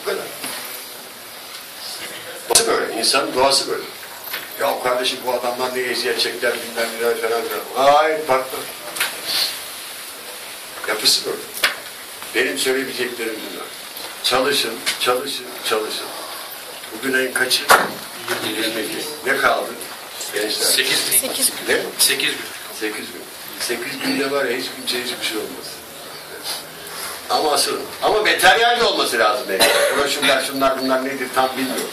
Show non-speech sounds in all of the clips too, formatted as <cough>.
Bu kadar. Doğası böyle. İnsanın doğası böyle. Ya kardeşim bu adamlar ne eziyet çektiler bilmem neler falan filan. Hayır farklı. Yapısı böyle. Benim söyleyebileceklerim bunlar. Çalışın, çalışın, çalışın. Bugün ayın kaçı? 22. Ne kaldı? Gençler. 8 gün. 8 Ne? 8 gün. 8 gün. 8 günde var ya hiç kimseye hiçbir şey olmaz. Ama asıl, ama materyal de olması lazım. Yani. Broşürler, <coughs> şunlar bunlar nedir tam bilmiyorum.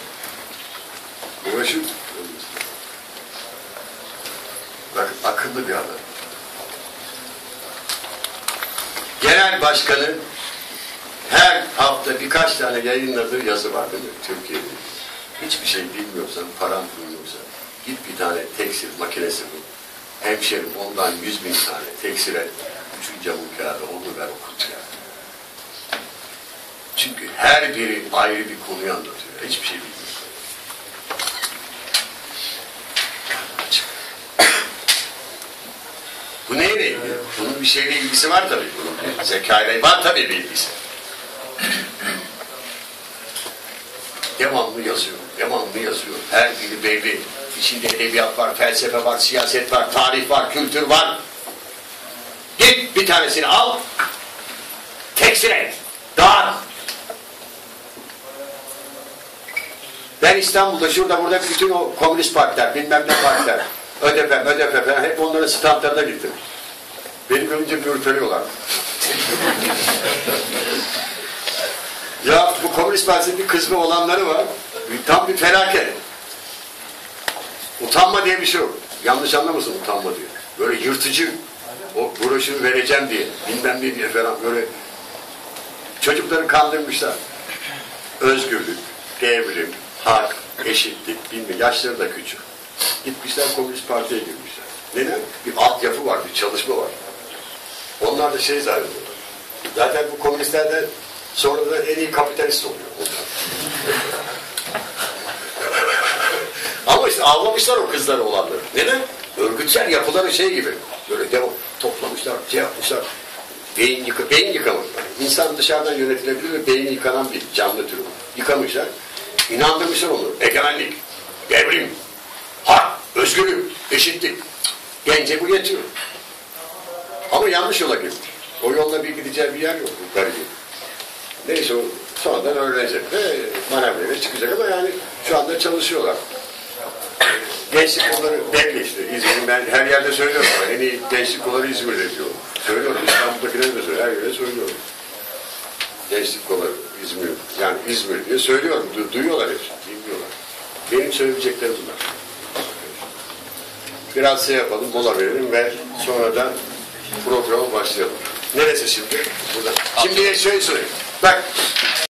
Broşür Bak akıllı bir adam. Genel başkanı her hafta birkaç tane yayınladığı yazı var değil mi Türkiye'de? Hiçbir şey bilmiyorsan, paran bulmuyorsa git bir tane tekstil makinesi bul. Hemşerim ondan yüz bin tane tekstile üçün camın kağıdı onu ver okut ya. Çünkü her biri ayrı bir konuyu anlatıyor. Hiçbir şey bilmiyor. Bu neyle ilgili? Bunun bir şeyle ilgisi var tabii. Bunun zekayla var tabii bir ilgisi. Devamlı yazıyor, devamlı yazıyor. Her biri belli. İçinde edebiyat var, felsefe var, siyaset var, tarih var, kültür var. Git bir tanesini al, tekstil et, dağıt. Ben İstanbul'da şurada burada bütün o komünist partiler, bilmem ne partiler, <laughs> ÖDP, ÖDP falan hep onların standlarına gittim. Beni görünce bir ürperiyorlar. <laughs> ya bu komünist partisinin bir kısmı olanları var. Tam bir felaket. Utanma diye bir şey yok. Yanlış anlamasın utanma diye. Böyle yırtıcı o broşürü vereceğim diye bilmem ne diye falan böyle çocukları kandırmışlar. Özgürlük, devrim, hak, eşitlik, bilmem yaşları da küçük. Gitmişler Komünist Parti'ye girmişler. Neden? Bir altyapı var, bir çalışma var. Onlar da şey zannediyorlar. Zaten bu komünistler de sonra da en iyi kapitalist oluyor. <laughs> Ama işte avlamışlar o kızları olanları. Neden? Örgütsel yapıları şey gibi. Böyle devam toplamışlar, şey yapmışlar. Beyin, yıka, beyin yıkamak. İnsan dışarıdan yönetilebilir ve beyni yıkanan bir canlı türü. Yıkamışlar. İnandırmışlar onu. Egemenlik, devrim, hak, özgürlük, eşitlik. Gence bu yetiyor. Ama yanlış yola girmiş. O yolla bir gideceği bir yer yok bu garibin. Neyse o sonradan öğrenecek ve manevrayla çıkacak ama yani şu anda çalışıyorlar. Gençlik kolları belli işte. İzmir'in ben her yerde söylüyorum en iyi gençlik kolları İzmir'de diyor. Söylüyorum İstanbul'dakileri de söylüyorum. Her yere söylüyorum. Gençlik kolları İzmir. Yani İzmir diye söylüyorum. Du- duyuyorlar hepsi. Bilmiyorlar. Benim söyleyeceklerim bunlar. Biraz şey yapalım, mola verelim ve sonradan programa başlayalım. Neresi şimdi? Burada. Şimdi şöyle söyleyeyim. Bak